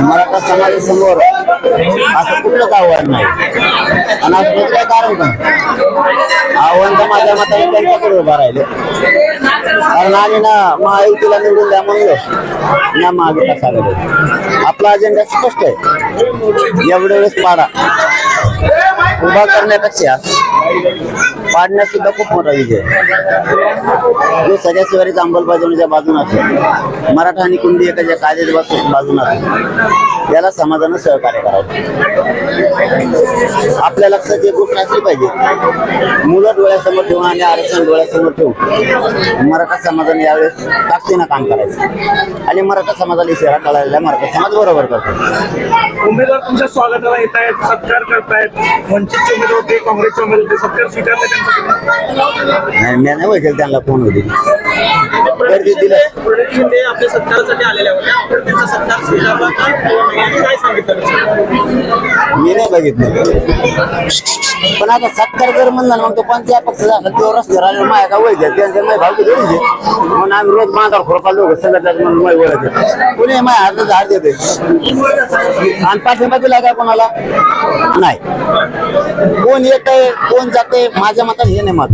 मराठा समाजासमोर असं कुठलंच आव्हान नाही. आणि असं कुठलं काय कारण पण. आव्हान तर माझ्या मताने त्यांच्याकडे उभा राहिले. कारण आम्ही ना महायुतीला निवडून द्या म्हणलो. ना महाविकास आघाडी आपला अजेंडा स्पष्ट आहे. एवढ्या वेळेस पाडा. उभा करण्यापेक्षा पाडण्यात सुद्धा खूप मोठा विजय आहे. जो सगळ्या शिवारीच्या अंमलबजावणीच्या बाजून असेल मराठा आणि कुंडी एकाच्या कायद्याच्या बाजून असेल याला समाजानं सहकार्य करावं. आपल्या लक्षात एक गोष्ट असली पाहिजे. मुलं डोळ्यासमोर ठेवून आणि आरक्षण डोळ्यासमोर ठेवून मराठा समाजाने यावेळेस ताकदीनं काम करायचं. आणि मराठा समाजाला इशारा कळायला मराठा समाज बरोबर करतो. उमेदवार तुमच्या स्वागताला येत आहेत सत्कार करतायत. वंचितचे उमेदवार ते काँग्रेसचे उमेदवार होते. सत्कार स्वीकारले त्यांचा नाही मी नाही बघेल त्यांना फोन होती. गर्दी दिलं. प्रणित शिंदे आपल्या सत्कारासाठी आलेल्या होत्या आपण त्यांचा सत्कार स्वीकारला का? यांनी काय सांगितलं मी नाही बघितलं. पण आता सत्कार जर म्हणला मग तो पंचायत पक्ष झाला तो रस्त्यावर आले माया का वैद्य त्यांच्या माय भावकी धरून म्हणून आम्ही रोज मांगावर खोडपा लोक संघटना म्हणून माय ओळखते कुणी माय हात देते आणि पाठिंबा दिला का कोणाला? नाही. कोण येत कोण जाते माझ्या मतात हे नाही मत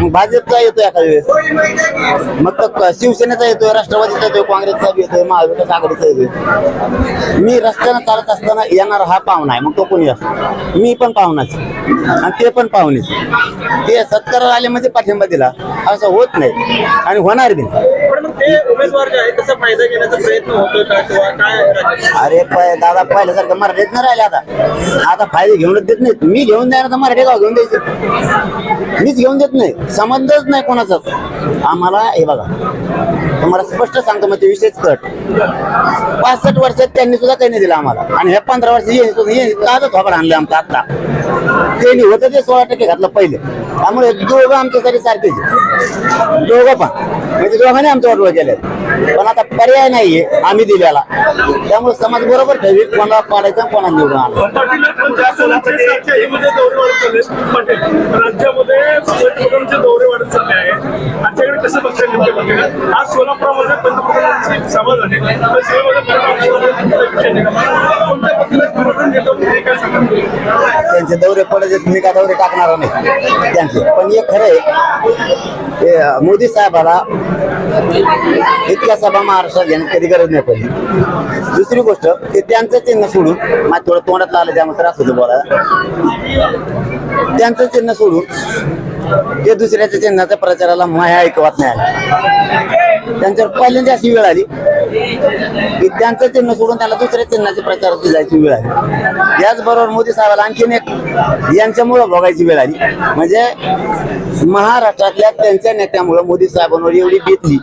मग भाजपचा येतोय एखाद्या वेळेस. मग तो क- शिवसेनेचा येतोय राष्ट्रवादीचा येतोय काँग्रेसचा बी येतोय महाविकास आघाडीचा येतोय. मी रस्त्यानं चालत असताना येणार हा पाहुणा आहे मग तो कोणी असतो? मी पण पाहुणाच आणि ते पण पाहुणेच ते सत्कार आले म्हणजे पाठिंबा दिला. असं होत नाही. आणि होणार बी नाही. उमेदवार जे त्याचा फायदा घेण्याचा प्रयत्न होतोय का किंवा काय अरे प- दादा पहिल्यासारखं मराठीत नाही राहिले आता. आता फायदे घेऊनच देत नाहीत. मी घेऊन द्यायला तर मराठी गाव घेऊन द्यायचे. मीच घेऊन देत नाही. संबंधच नाही कोणाचाच आम्हाला हे बघा. तुम्हाला स्पष्ट सांगतो मग ते विशेष कट पासष्ट वर्षात त्यांनी सुद्धा काही नाही दिलं आम्हाला. आणि ह्या पंधरा वर्ष हे ये आता थोपड आणलं आमचं आता त्यांनी होतं ते सोळा टक्के घातलं पहिले. त्यामुळे दोघं आमच्यासाठी सारखेच आहे. दोघं पण. म्हणजे दोघांनी आमच्या वाटवा पण आता पर्याय नाहीये आम्ही दिल्याला त्यामुळे समाज बरोबर ठेवी कोणाला पाडायचा कोणाला निवडून आला राज्यामध्ये दौरे वाढत चालले वाढत आहे आमच्याकडे कसं आज सोलापुरामध्ये पंतप्रधानांची सभा झाली. कोणत्या हे काय त्यांचे दौरे पडायचे मी का दौरे टाकणार नाही. त्यांचे. पण हे खरं आहे मोदी साहेबाला इतक्या सभा महाराष्ट्रात घेण्यात कधी गरज नाही पडली. दुसरी गोष्ट ते त्यांचं चिन्ह सोडून माझ्या थोडं तोंडात आलं त्यामुळे त्रास होतो बोलायला. त्यांचं चिन्ह सोडून ते दुसऱ्याच्या चिन्हाच्या प्रचाराला माया ऐकवत नाही आलं. त्यांच्यावर पहिल्यांदा अशी वेळ आली की त्यांचं चिन्ह सोडून त्याला दुसऱ्या चिन्हाचे प्रचार जायची वेळ आली. याचबरोबर मोदी साहेबाला आणखीन एक यांच्यामुळं भोगायची वेळ आली. म्हणजे महाराष्ट्रातल्या त्यांच्या नेत्यामुळं मोदी साहेबांवर एवढी बेतली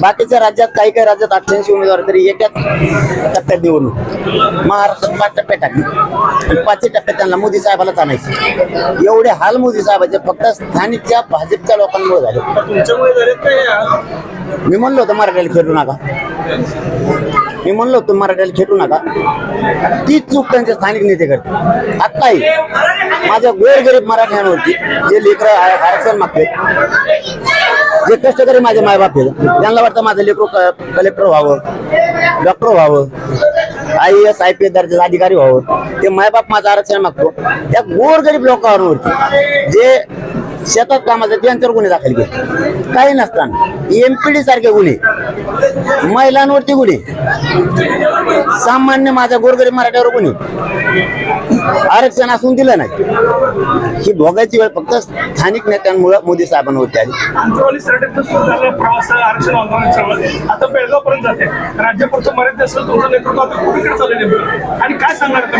बाकीच्या राज्यात काही काही राज्यात अठ्ठ्याऐंशी उमेदवार तरी एकाच टप्प्यात निवडणूक महाराष्ट्रात पाच टप्प्यात टाकली. आणि पाचही टप्प्यात त्यांना मोदी साहेबालाच आणायचे. एवढे हाल मोदी साहेबाचे फक्त स्थानिकच्या भाजपच्या लोकांमुळे झाले. मी म्हणलो होतं मराठ्याला खेळू नका. मी म्हणलो होतो मराठ्याला खेळू नका. तीच चूक त्यांचे स्थानिक नेते करते आत्ताही माझ्या गोरगरीब मराठ्यांवरती जे लेकर आरक्षण मागते जे कष्टकरी माझे मायबाप आहेत त्यांना वाटतं माझं लेकर कलेक्टर व्हावं डॉक्टर व्हावं I S I P S दर्जाचा अधिकारी व्हावं. ते मायबाप माझं आरक्षण मागतो. त्या गोरगरीब लोकांवरती जे शेतात कामाचं त्यांच्यावर गुन्हे दाखल केले. काही नसताना. एमपीडी सारखे गुन्हे. महिलांवरती गुन्हे. सामान्य माझ्या गोरगरीब मराठ्यावर गुन्हे. आरक्षण असून दिलं नाही. ही भोगायची वेळ फक्त स्थानिक नेत्यांमुळे मोदी आंदोलन चाललं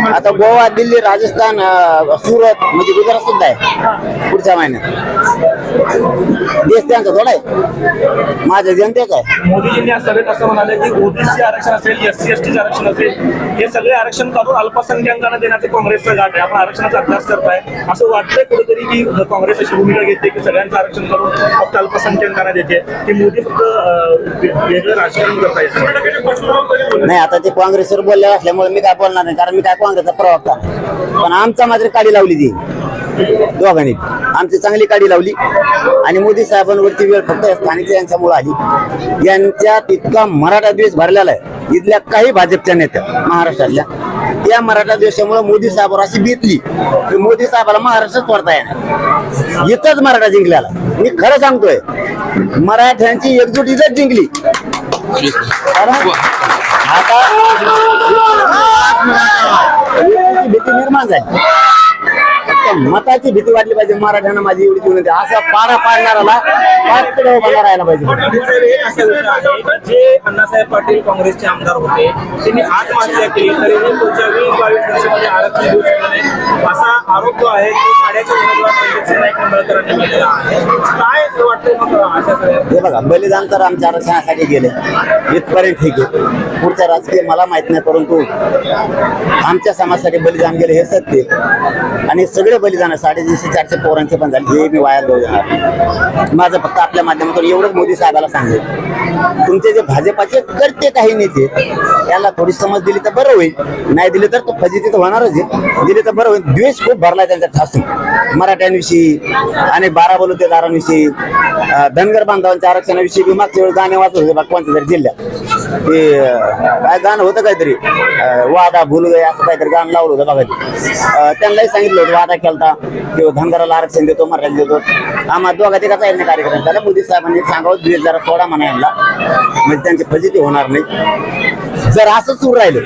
आता गोवा दिल्ली राजस्थान सुरत म्हणजे गुजरात सुद्धा आहे. पुढच्या महिन्यात. देश त्यांचा थोडा आहे. माझ्या जनतेचा आहे. मोदीजींनी या सभेत असं म्हणाले की ओबीसी आरक्षण असेल एस सी एस टीचं आरक्षण असेल हे सगळे आरक्षण काढून अल्पसंख्याकांना देण्याचे काँग्रेसचा गाठ आहे. आपण आरक्षणाचा अभ्यास करताय. असं वाटतंय कुठेतरी की काँग्रेस अशी भूमिका घेते की सगळ्यांचं आरक्षण करून फक्त अल्पसंख्याकांना देते. की मोदी फक्त वेगळं राजकारण करतायत नाही आता ते काँग्रेसवर बोलले असल्यामुळे मी काय बोलणार नाही कारण मी काय काँग्रेसचा प्रवक्ता. पण आमचा मात्र काडी लावली ती. दोघांनी. आमची चांगली काडी लावली. आणि मोदी साहेबांवरती वेळ फक्त स्थानिक यांच्यामुळे आली. यांच्यात इतका मराठा द्वेष भरलेला आहे. इथल्या काही भाजपच्या नेत्या महाराष्ट्रातल्या या मराठा देशामुळे मोदी साहेबावर अशी बेतली की मोदी साहेबाला महाराष्ट्रात पडता येणार इथंच मराठा जिंकल्याला मी खरं सांगतोय मराठ्यांची एकजूट इथंच जिंकली. आता भीती निर्माण झाली. फक्त मताची भीती वाटली पाहिजे. मराठ्यांना माझी एवढी विनंती. असा पारा पाडणाराला पाच पुढे उभा राहायला पाहिजे. जे अण्णासाहेब पाटील काँग्रेसचे आमदार होते त्यांनी आत्महत्या केली. तरीही पुढच्या वीस बावीस वर्षामध्ये आरक्षण देऊ शकले नाही. असा आरोप जो आहे तो माड्याचे उमेदवार नाईक निंबाळकरांनी केलेला आहे. काय वाटतंय मग अशा हे बघा बलिदान तर आमच्या आरक्षणासाठी गेले. इथपर्यंत ठीक आहे. पुढच्या राजकीय मला माहीत नाही परंतु आमच्या समाजासाठी बलिदान गेले हे सत्य. आणि सगळे बलिदान साडेतीनशे चारशे पोरांचे पण झाले. हे मी वाया जाऊ माझं फक्त आपल्या माध्यमातून एवढंच मोदी साहेबाला सांगेल. तुमचे जे भाजपाचे करते काही नेते त्याला थोडी समज दिली तर बरं होईल. नाही दिली तर तो फजिती तर होणारच आहे. दिली तर बरं होईल. द्वेष खूप भरला त्यांचा ठासून. मराठ्यांविषयी आणि बारा बलुतेदारांविषयी धनगर बांधवांच्या आरक्षणाविषयी बी मागच्या वेळेस गाणे वाचत होते बघ जर जिल्ह्यात. ते काय गाणं होतं काहीतरी वादा भूल गए असं काहीतरी गाणं लावलं होतं बघा त्यांनाही सांगितलं होतं वादा केलता किंवा धनगराला आरक्षण देतो मराठ्याला देतो. आम्हाला दोघा तिघाचा आहे कार्यक्रम त्याला मोदी साहेबांनी सांगावं द्वेष जरा थोडा म्हणायला यांना. म्हणजे त्यांची फजिती होणार नाही. जर असं सुरू राहिलं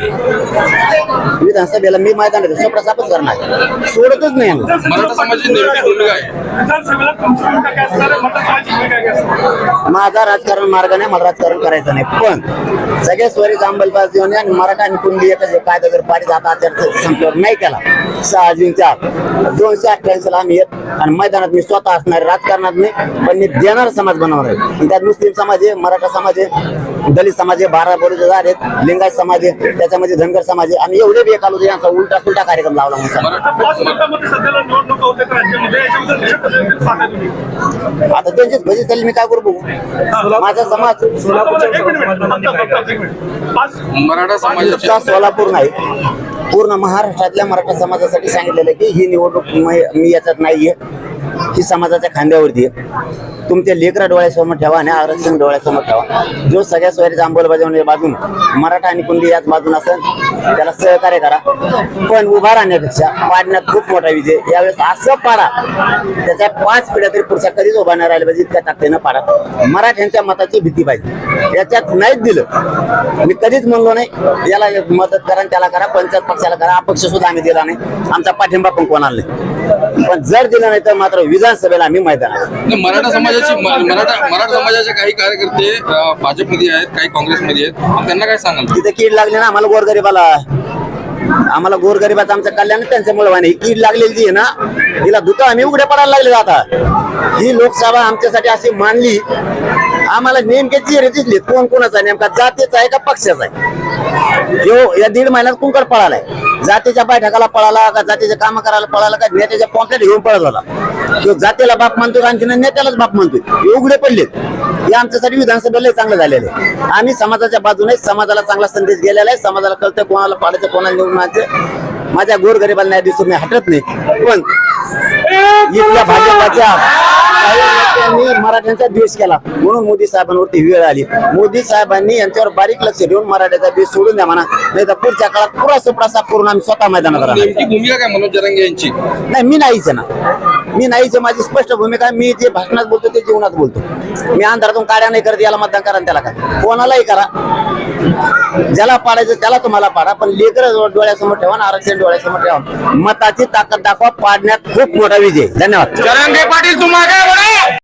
विधानसभेला मी मैदानात सपडा सापच करणार. सोडतच नाही? माझा राजकारण मार्ग नाही मला राजकारण करायचं नाही. पण सगळ्या स्वरीचा अंमलबजावणी येऊन आणि मराठा आणि कुंडी एकच. कायदा जर पारित आता संपल्यावर नाही केला सहा जून चार दोनशे अठ्ठ्याऐंशी ला आम्ही येत आणि मैदानात मी स्वतः असणार राजकारणात नाही पण मी देणार समाज बनवणार आहे आणि त्यात मुस्लिम समाज आहे मराठा समाज आहे दलित समाज आहे बारा बरोबर आहेत लिंगायत समाज आहे त्याच्यामध्ये धनगर समाज आहे आम्ही एवढे बी एकालो यांचा उलटा सुलटा कार्यक्रम लावला म्हणून. आता त्यांचीच भजी चालली मी काय करू बघू माझा समाज एक एक मराठा नुसता सोलापूर नाही पूर्ण महाराष्ट्रातल्या मराठा समाजासाठी सांगितलेलं आहे की ही निवडणूक मी- मी याच्यात नाहीये. ही समाजाच्या खांद्यावरती आहे. तुमच्या लेकरा डोळ्यासमोर ठेवा आणि आरक्षण डोळ्यासमोर ठेवा. जो सगळ्या सोयरीचा अंमलबजावणी बाजून मराठा आणि कुंडी याच बाजून असेल त्याला सहकार्य करा. पण उभा राहण्यापेक्षा पाडण्यात खूप मोठा विजय. यावेळेस असं पाडा. त्याच्या पाच पिढ्या तरी पुढच्या कधीच उभा नाही राहिला पाहिजे इतक्या ताकदीनं पाडा. मराठ्यांच्या मताची भीती पाहिजे. याच्यात नाहीच दिलं. मी कधीच म्हणलो नाही याला मदत करा आणि त्याला करा पंचायत पक्षाला करा. अपक्ष सुद्धा आम्ही दिला नाही. आमचा पाठिंबा पण कोणाला नाही. पण जर दिलं नाही तर मात्र विधानसभेला आम्ही मैदानात नाही, मराठा समाजाची मराठा मराठा समाजाचे काही कार्यकर्ते अं, भाजपमध्ये आहेत काही काँग्रेसमध्ये आहेत. त्यांना काय सांगाल? तिथे कीड लागली ना आम्हाला गोरगरीबाला. आम्हाला गोरगरिबाचं आमचं कल्याण त्यांच्यामुळे व्हायला ही कीड लागलेली जी आहे ना तिला दुःख आम्ही उघडे पडायला लागले आता. ही लोकसभा आमच्यासाठी अशी मानली आम्हाला नेमके चेहरे दिसले कोण कोणाचा आहे, नेमका जातीचा आहे का पक्षाचा आहे? जो या दीड महिन्यात कुंकड पळालाय. जातीच्या बैठकाला पळाला का जातीचे काम करायला पळाला का? नेत्याच्या पॉम्पलेट घेऊन पळत होता. तो जातीला बाप मानतो आणखी नेत्यालाच बाप मानतो उघडे पडलेत. हे आमच्यासाठी विधानसभेला चांगलं झालेलं आहे. आम्ही समाजाच्या बाजूने समाजाला चांगला संदेश गेलेला आहे. समाजाला कळतं कोणाला पाडायचं कोणाला निवडून माझ्या गोरगरिबाला न्याय दिसून मी हटत नाही. पण इथल्या भाजपाच्या काही नेत्यांनी मराठ्यांचा द्वेष केला. म्हणून मोदी साहेबांवरती वेळ आली. मोदी साहेबांनी यांच्यावर बारीक लक्ष ठेवून मराठ्याचा द्वेष सोडून द्या म्हणा. नाही तर पुढच्या काळात पुरा सुपडा साफ करून आम्ही स्वतः मैदानात राहणार. नेमकी भूमिका काय मनोज जरांगे यांची? नाही मी नाहीच ना. मी नाहीच. माझी स्पष्ट भूमिका आहे. मी जे भाषणात बोलतो ते जीवनात बोलतो. मी अंधारातून काड्या नाही करत याला मतदान करा आणि त्याला काय कोणालाही करा. ज्याला पाडायचं त्याला तुम्हाला पाडा. पण लेकर डोळ्यासमोर ठेवा आणि आरक्षण डोळ्यासमोर ठेवा. मताची ताकद दाखवा. पाडण्यात खूप मोठा विजय. धन्यवाद. जरांगे पाटील तुम्हाला